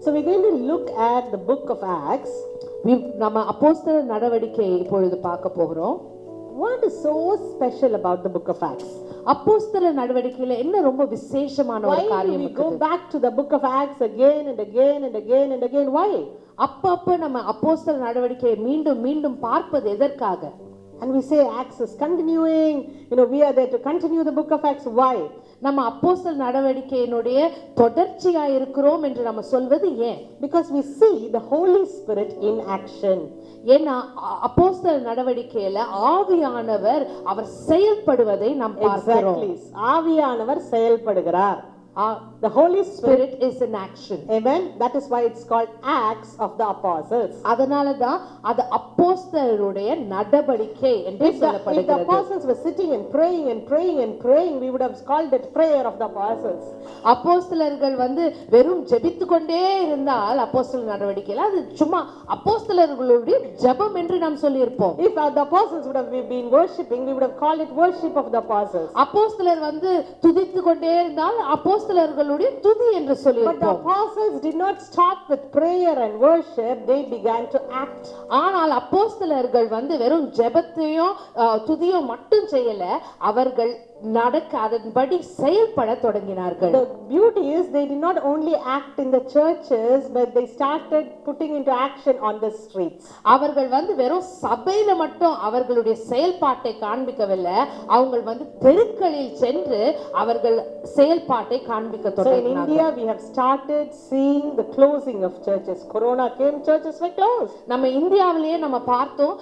So we're going to look at the book of Acts. We- நம்ம அப்போஸ்தல நடவடிக்கை இப்பொழுது பார்க்க போகிறோம் What is so special about the book of Acts? அப்போஸ்தல நடவடிக்கையில என்ன ரொம்ப விசேஷமான Why ஒரு do காரியம் we இருக்குது go back to the book of Acts again and again and again and again? Why? அப்பப்ப நம்ம அப்போஸ்தல நடவடிக்கையை மீண்டும் மீண்டும் பார்ப்பது எதற்காக And we say Acts is continuing. You know, we are there to continue the book of Acts. Why? நம்ம apostle நடவடிக்கையினுடைய தொடர்ச்சியாக இருக்கிறோம் என்று நம்ம சொல்வது ஏன்? Because we see the holy spirit in action ஏன்னா அ- நடவடிக்கையில ஆவியானவர் அவர் செயல்படுவதை நாம் பார்க்கிறோம். ஆவியானவர் செயல்படுகிறார். ஆ- The Holy Spirit. Spirit is in action Amen. That is why it's called Acts of the Apostles. அதனால தான் அது அப்போஸ்தலருடைய நடவடிக்கை என்று If the, if the சொல்லப்படுகிறது apostles were sitting and praying and praying and praying, we would have called it prayer of the apostles. அப்போஸ்தலர்கள் வந்து வெறும் ஜெபித்து கொண்டே இருந்தால் அப்போஸ்தல நடவடிக்கையில அது சும்மா அப்போஸ்தலர்களுடைய ஜெபம் என்று நாம் சொல்லியிருப்போம் If uh, the apostles would have been worshipping, we would have called it worship of the apostles. அப்போஸ்தலர் வந்து துதித்து கொண்டே இருந்தால் அப்போஸ்தலர்களுடைய துதி என்று But the சொல்லியிருப்போம். apostles did not stop with prayer and worship, they began to act. ஆனால் அப்போஸ்தலர்கள் வந்து வெறும் ஜெபத்தையும் அஹ், துதியும் மட்டும் செய்யல. அவர்கள் நடக்க அதன்படி செயல்பட தொடங்கினார்கள் The beauty is they did not only act in the churches, but they started putting into action on the streets. அவர்கள் வந்து வெறும் சபையில மட்டும் அவர்களுடைய செயல்பாட்டை காண்பிக்கவில்லை அவங்க வந்து தெருக்களில் சென்று அவர்கள் செயல்பாட்டை காண்பிக்க So in தொடங்கினார்கள் India, we have started seeing the closing of churches. Corona came, churches were closed. நம்ம இந்தியாவிலேயே நம்ம பார்த்தோம்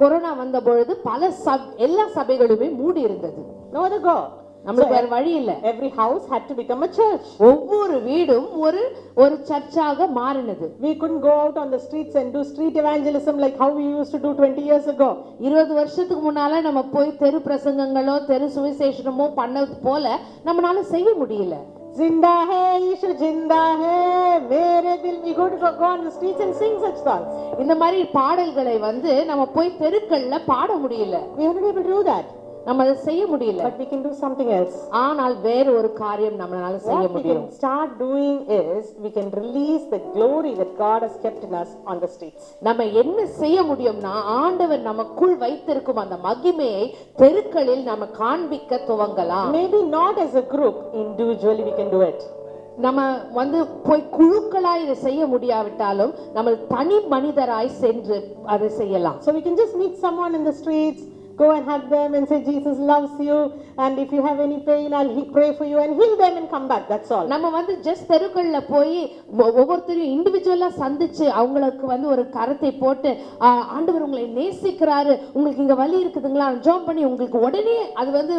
கொரோனா வந்த பொழுது பல சப் எல்லா சபைகளுமே மூடி இருந்தது No other go. நம்மளுக்கு வேற வழி இல்ல Every house had to become a church. ஒவ்வொரு வீடும் ஒரு ஒரு சர்ச்சாக மாறினது We couldn't go out on the streets and do street evangelism like how we used to do 20 years ago. இருபது வருஷத்துக்கு முன்னால நம்ம போய் தெரு பிரசங்கங்களோ தெரு சுவிசேஷனமோ பண்ணது போல நம்மளால செய்ய முடியல Yishu jinda hai, mere dil. We go to go on the streets and sing such songs. இந்த மாதிரி பாடல்களை வந்து நம்ம போய் தெருக்கள்ல பாட முடியல We are not able to do that. நம்ம அதை செய்ய முடியல But we can do something else. ஆனால் வேற ஒரு காரியம் நம்மளால செய்ய What we முடியும் can start doing is we can release the glory that God has kept in us on the streets. நம்ம என்ன செய்ய முடியும்னா ஆண்டவர் நமக்குள் வைத்திருக்கும் அந்த மகிமையை தெருக்களில் நம்ம காண்பிக்க துவங்கலாம் Maybe not as a group, individually we can do it. நம்ம வந்து போய் குழுக்களா இதை செய்ய முடியாவிட்டாலும் நம்ம தனி மனிதராய் சென்று அதை செய்யலாம் So we can just meet someone in the streets, go and hug them and say, Jesus loves you, and if you have any pain, I'll he- pray for you and heal them and come back. That's all. நம்ம வந்து just தெருக்கள்ல போய் ஒவ்வொருத்தரையும் இண்டிவிஜுவலா சந்திச்சு அவங்களுக்கு வந்து ஒரு கரத்தை போட்டு "ஆ, ஆண்டவர் உங்களை நேசிக்கிறாரு உங்களுக்கு இங்க வலி இருக்குதுங்களா ஜாம் பண்ணி உங்களுக்கு உடனே அது வந்து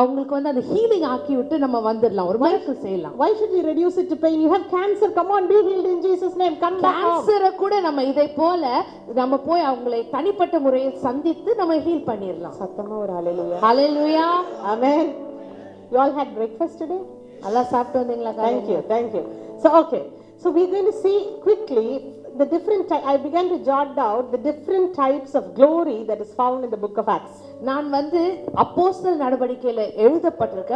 அவங்களுக்கு வந்து அந்த ஹீலிங் ஆக்கி விட்டு நம்ம வந்துடலாம் ஒரு மயக்கம் செய்யலாம் Why should we reduce it to pain? You have cancer, come on, be healed in Jesus' name, come back. கேன்சரை கூட நம்ம இதை போல நம்ம போய் அவங்களை தனிப்பட்ட முறையில் சந்தித்து நம்ம ஹீல் பண்ணிடலாம் சத்தமா ஒரு hallelujah. Hallelujah Amen. You all had breakfast today? நல்லா சாப்பிட்டு வந்தீங்களா Thank you, thank you. So, okay. So, we're going to see quickly the different ty- I began to jot out the different types of glory that is found in the book of Acts. நான் வந்து அப்போஸ்தல நடவடிக்கையில எழுதப்பட்டிருக்க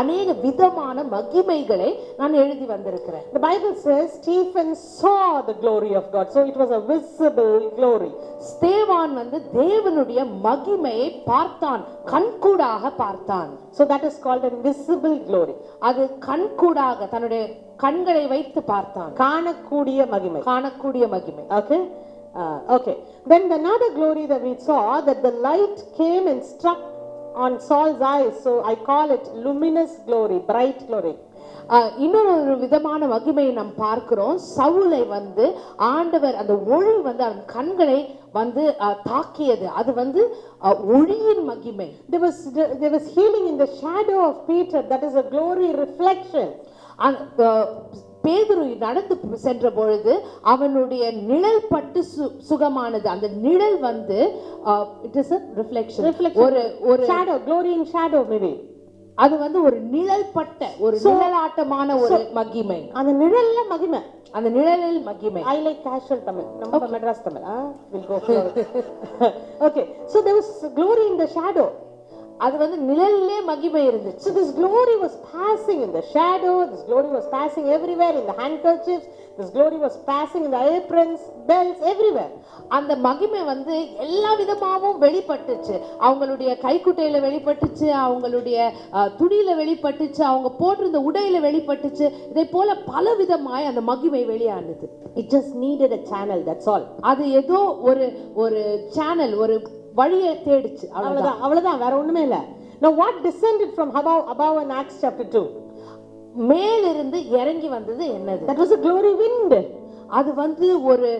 அநேக விதமான மகிமைகளை நான் எழுதி வந்திருக்கிறேன் The Bible says Stephen saw the glory of God. So, it was a visible glory. ஸ்தேவான் வந்து தேவனுடைய மகிமையை பார்த்தான் கண்கூடாக பார்த்தான் So, that is called a visible glory. அது கண்கூடாக தன்னுடைய கண்களை வைத்து பார்த்தான் காணக்கூடிய மகிமை. காணக்கூடிய மகிமை Okay? Uh, okay. Then another glory that we saw that the light came and struck on Saul's eyes so I call it luminous glory bright glory இன்னொரு விதமான மகிமையை நாம் பார்க்கிறோம் சவுளை வந்து ஆண்டவர் அந்த ஒளி வந்து அவன் கண்களை வந்து தாக்கியது அது வந்து ஒளியின் மகிமை there was there was healing in the shadow of peter that is a glory பேதுரு நடந்து சென்ற பொழுது அவனுடைய நிழல் பட்டு சு- சுகமானது அந்த நிழல் வந்து இட் இஸ் ரிஃப்ளெக்ஷன். ஒரு ஒரு glory in shadow maybe. அது வந்து ஒரு நிழல் பட்ட ஒரு நிழலாட்டமான ஒரு மகிமை அந்த நிழல்ல மகிமை அந்த நிழலில் மகிமை I like casual Tamil. நம்ம Madras Tamil. Ah, we'll go for it. okay. So there அது வந்து நிழல்லே மகிமை இருந்துச்சு திஸ் க்ளோரி வாஸ் பாசிங் இந்த shadow this glory was passing everywhere இந்த hand handkerchiefs this glory was passing இந்த ஏப்ரன்ஸ் பெல்ஸ் எவ்ரிவேர் அந்த மகிமை வந்து எல்லா விதமாகவும் வெளிப்பட்டுச்சு அவங்களுடைய கைக்குட்டையில் வெளிப்பட்டுச்சு அவங்களுடைய துணியில் வெளிப்பட்டுச்சு அவங்க போட்டிருந்த உடையில் வெளிப்பட்டுச்சு இதை போல பல விதமாய் அந்த மகிமை வெளியானது it just needed a channel that's all அது ஏதோ ஒரு ஒரு சேனல் ஒரு வழியை தேடிச்சு அவ்வளவுதான் அவ்வளவுதான் வேற ஒண்ணுமே இல்ல Now what descended from above, above in Acts chapter 2? மேலிருந்து இறங்கி வந்தது என்னது That was a glory wind. அது வந்து ஒரு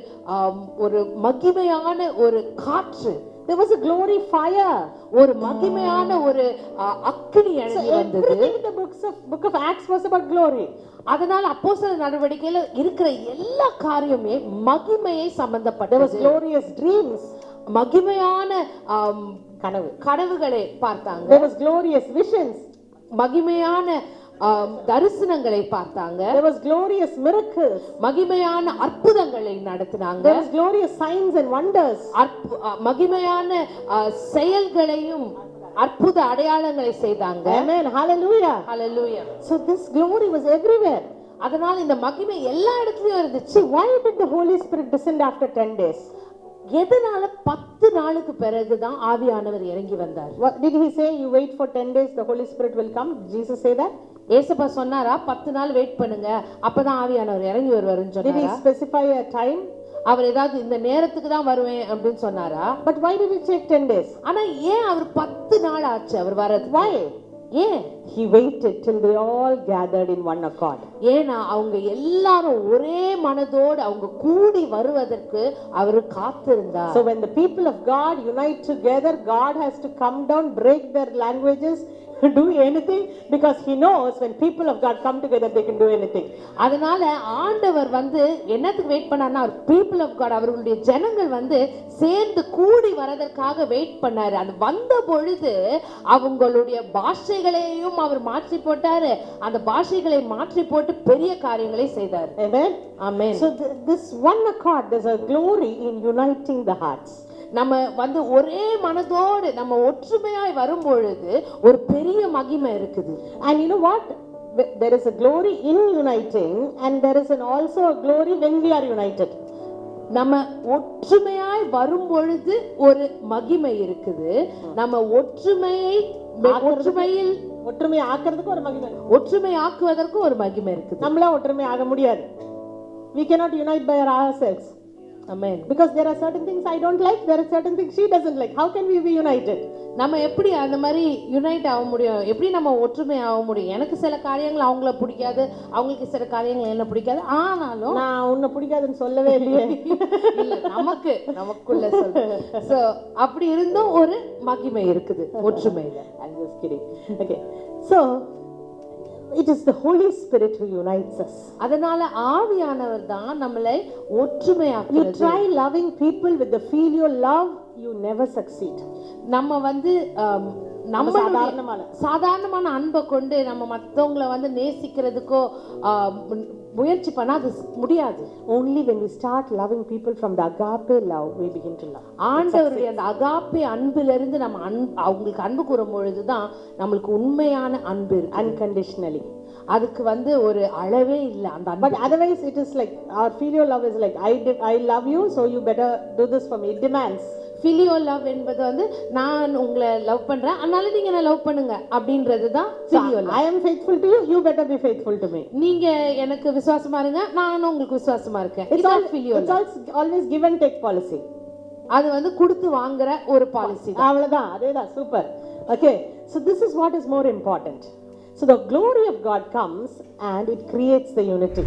ஒரு மகிமையான ஒரு காற்று There was a glory fire. ஒரு மகிமையான ஒரு அ, அக்கினி இறங்கி வந்தது the books of book of Acts was about glory. அதனால அப்போஸ்தல நடவடிக்கையில இருக்கிற எல்லா காரியமே மகிமையை சம்பந்தப்பட்டது glorious dreams. மகிமையான கனவு. கனவுகளை பார்த்தாங்க There was glorious visions. மகிமையான தரிசனங்களை பார்த்தாங்க There was glorious miracles. மகிமையான அற்புதங்களை நடத்தினாங்க There was glorious signs and wonders. மகிமையான செயல்களையும் அற்புத அடையாளங்களை செய்தாங்க Amen. Hallelujah. Hallelujah. So this glory was everywhere. அதனால இந்த மகிமை எல்லா இடத்துலயும் இருந்துச்சு why did the Holy Spirit descend after 10 days? எதனால பத்து நாளுக்கு பிறகுதான் ஆவியானவர் இறங்கி வந்தார் did he say, you wait for 10 days, the Holy Spirit will come? Jesus say that? ஏசப்பா சொன்னாரா பத்து நாள் வெயிட் பண்ணுங்க அப்பதான் ஆவியானவர் இறங்கி வருவாருன்னு Did he சொன்னாரா specify a time? அவர் ஏதாவது இந்த நேரத்துக்கு தான் வருவேன் அப்படின்னு சொன்னாரா But why did it take 10 days? ஆனா ஏன் அவர் பத்து நாள் ஆச்சு அவர் வர்றது Why? ஏன் He waited till they all gathered in one accord. ஏன்னா அவங்க எல்லாரும் ஒரே மனதோடு அவங்க கூடி வருவதற்கு அவர் காத்திருந்தார் So when the people of God unite together, God has to come down, break their languages, do anything because he knows when people of God come together, they can do anything. அதனால ஆண்டவர் வந்து என்னத்துக்கு wait பண்ணார்னா people of God அவர்களுடைய ஜனங்கள் வந்து சேர்ந்து கூடி வரதற்காக வெயிட் பண்ணாரு அது வந்த பொழுது அவங்களுடைய பாஷைகளையும் அவர் மாற்றி போட்டாரு அந்த பாஷைகளை மாற்றி போட்டு பெரிய காரியங்களை செய்தார் Amen. Amen So th- this one accord, there's a glory in uniting the hearts. நம்ம வந்து ஒரே மனதோடு நம்ம ஒற்றுமையாய் வரும் பொழுது ஒரு பெரிய மகிமை இருக்குது. Know what? Wh- There is a glory in uniting, and there is an also a glory when we are united. நம்ம ஒற்றுமையாய் வரும் பொழுது ஒரு மகிமை இருக்குது. நம்ம ஒற்றுமையை ஒற்றுமையில் ஒற்றுமை ஆக்கிறதுக்கு ஒரு மகிமை ஒற்றுமை ஆக்குவதற்கும் ஒரு மகிமை இருக்குது. நம்மளா ஒற்றுமை ஆக முடியாது. We cannot unite by ourselves. Amen because there are certain things i don't like there are certain things she doesn't like. How can we be united? நம்ம எப்படி அந்த மாதிரி யுனைட் ஆக முடியும்? எப்படி நம்ம ஒற்றுமை ஆக முடியும்? எனக்கு சில காரியங்கள் அவங்கள பிடிக்காது அவங்களுக்கு சில காரியங்கள் என்ன பிடிக்காது. ஆனாலும் நான் உன்னை பிடிக்காதுன்னு சொல்லவே இல்லையே. இல்ல நமக்கு நமக்குள்ள சோ அப்படி இருந்தும் ஒரு மகிமை இருக்குது ஒற்றுமையில. I'm just it is the holy spirit who unites us அதனால ஆவியானவர் தான் நம்மளை you ஒற்றுமையாக்குறது try loving people with the filial love you never succeed நம்ம வந்து நம்ம சாதாரணமான சாதாரணமான அன்பை கொண்டு நம்ம மத்தவங்கள வந்து நேசிக்கிறதுக்கோ முயற்சி பண்ணா அது முடியாது only when we start loving people from the agape love we begin to love ஆண்டவருடைய அந்த அகாப்பே அன்பிலிருந்து நம்ம அன்பு அவங்களுக்கு அன்பு கூறும் பொழுதுதான் நம்மளுக்கு உண்மையான அன்பு இருக்கு unconditionally அதுக்கு வந்து ஒரு அளவே இல்லை அந்த otherwise it is like our filial love is like i de- i love you so you better do this for me it demands phileo love என்பது வந்து நான் உங்களை லவ் பண்றேன் அதனால நீங்க என்ன லவ் பண்ணுங்க அப்படின்றது தான் phileo love i am faithful to you you better be faithful to me நீங்க எனக்கு விசுவாசமா இருங்க நானும் உங்களுக்கு விசுவாசமா இருக்கேன் all இதுதான் ஃபிலியோ also always give and take policy அது வந்து கொடுத்து வாங்குற ஒரு பாலிசி அவ்வளவுதான் அதேதான் super okay so this is what is more important so the glory of god comes and it creates the unity